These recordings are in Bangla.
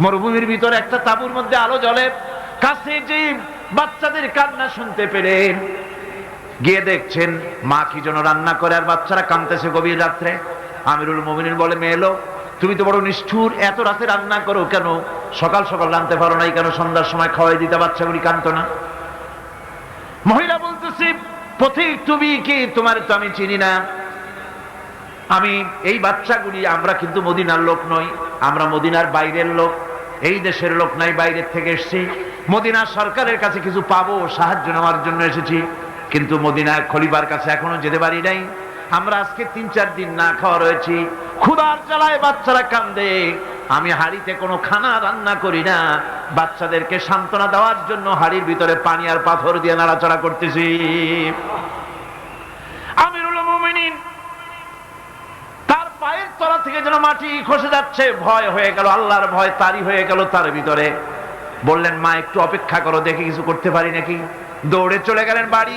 মরুভূমির ভিতরে একটা তাঁবুর মধ্যে আলো জ্বলে, কাছে যে বাচ্চাদের কান্না শুনতে পেলেন। গিয়ে দেখছেন, মা কি যেন রান্না করে আর বাচ্চারা কাঁদতেছে গভীর রাত্রে। আমিরুল মোমিনিন বলে, মেয়ে এলো, তুমি তো বড় নিষ্ঠুর, এত রাতে রান্না করো কেন? সকাল সকাল রানতে পারো নাই কেন? সন্ধ্যার সময় খাওয়াই দিতে বাচ্চাগুলি কাঁদতো না। মহিলা বলতেছি, পথিক, তুমি কি? তোমার তো আমি চিনি না। আমি, এই বাচ্চাগুলি আমরা কিন্তু মদিনার লোক নই, আমরা মদিনার বাইরের লোক, এই দেশের লোক নাই, বাইরের থেকে এসেছি। মদিনার সরকারের কাছে কিছু পাবো, সাহায্য নেওয়ার জন্য এসেছি। কিন্তু মদিনার খলিবার কাছে এখনও যেতে পারি নাই। আমরা আজকে তিন চার দিন না খাওয়া রয়েছি। ক্ষুধার জ্বালায় বাচ্চারা কান্দে। আমি হাড়িতে কোনো খানা রান্না করি না। বাচ্চাদেরকে সান্ত্বনা দেওয়ার জন্য হাড়ির ভিতরে পানি আর পাথর দিয়ে নাড়াচড়া করতেছি। আমিরুল মুমিনিন, তার পায়ের তলা থেকে যেন মাটি খসে যাচ্ছে, ভয় হয়ে গেল, আল্লাহর ভয় তারই হয়ে গেল তার ভিতরে। বললেন, মা, একটু অপেক্ষা করো, দেখে কিছু করতে পারি নাকি? দৌড়ে চলে গেলেন বাড়ি।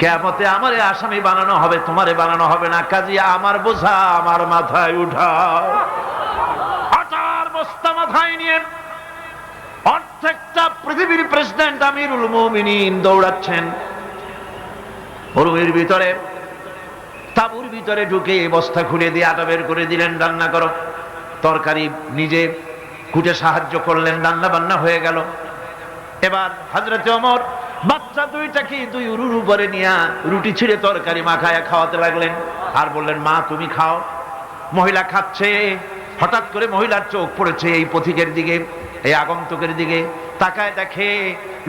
কেমতে আমারে আসামি বানানো হবে, তোমারে বানানো হবে না। কাজী, আমার বোঝা, আমার মাথায় উঠাও আটার বস্তা মাথায় নিয়ে অর্ধেকটা পৃথিবীর প্রেসিডেন্ট আমিরুল মোমিনিন দৌড়াচ্ছেন। রুমের ভিতরে, তাবুর ভিতরে ঢুকে বস্তা খুলে দিয়ে আটা বের করে দিলেন, রান্না করো। তরকারি নিজে কুটে সাহায্য করলেন রান্না বান্না হয়ে গেল। এবার হাজরতে অমর বাচ্চা দুইটাকে দুই উরুর উপরে নিয়ে রুটি ছিঁড়ে তরকারি মাখায় খাওয়াতে লাগলেন? আর বললেন, মা, তুমি খাও। মহিলা খাচ্ছে। হঠাৎ করে মহিলার চোখ পড়েছে এই পথিকের দিকে, এই আগন্তুকের দিকে। তাকায় দেখে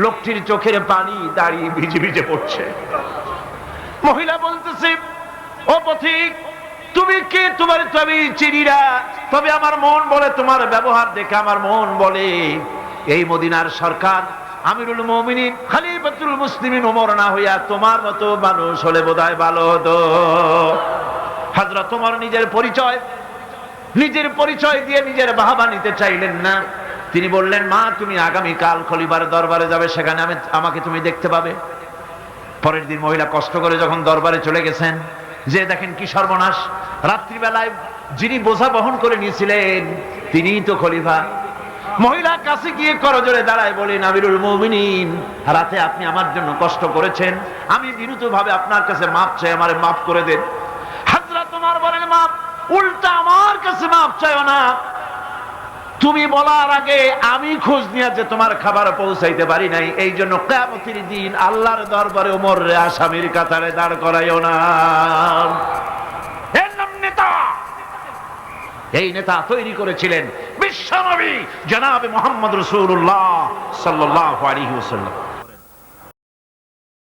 লোকটির চোখের পানি দাঁড়িয়ে ভিজে ভিজে পড়ছে। মহিলা বলতেছে, ও পথিক, তুমি কে? তোমার তো আমি চিনি না। তবে আমার মন বলে, তোমার ব্যবহার দেখে আমার মন বলে, এই মদিনার সরকার আমিরুল মমিনিন খালিফাতুল মুসলিমিন ওমর না হইয়া তোমার মতো মানুষ হলে বোধহয় ভালো হতো। হাজরা তোমার নিজের পরিচয় নিজের পরিচয় দিয়ে নিজের বাহাবা নিতে চাইলেন না। তিনি বললেন, মা, তুমি আগামী কাল খলিবার দরবারে যাবে, সেখানে আমি, আমাকে তুমি দেখতে পাবে। পরের দিন মহিলা কষ্ট করে যখন দরবারে চলে গেছেন, যে দেখেন কি সর্বনাশ, রাত্রিবেলায় যিনি বোঝা বহন করে নিয়েছিলেন, তিনিই তো খলিফা। মহিলা কাছে গিয়ে করজোরে দাঁড়ায় বলেন আমিরুল মুমিনিন, রাতে আপনি আমার জন্য কষ্ট করেছেন। আমি বিরুদ্ধ ভাবে আপনার কাছে মাপ চাই, আমার মাফ করে দেন। হাজরা তোমার বলেন, মাপ, উল্টা আমার কাছে মাপ চাইও না। তুমি বলার আগে আমি খোঁজ নিয়ে যে তোমার খাবার পৌঁছাইতে পারি নাই, এই জন্য কেমতির দিন আল্লাহর দরবারে ওমর আসামির কাতারে দাঁড় করাইও না। এই নেতা তৈরি করেছিলেন বিশ্বনবী জনাবে মোহাম্মদ রসুল্লাহ সাল্লাহ আলী ওসাল্লাম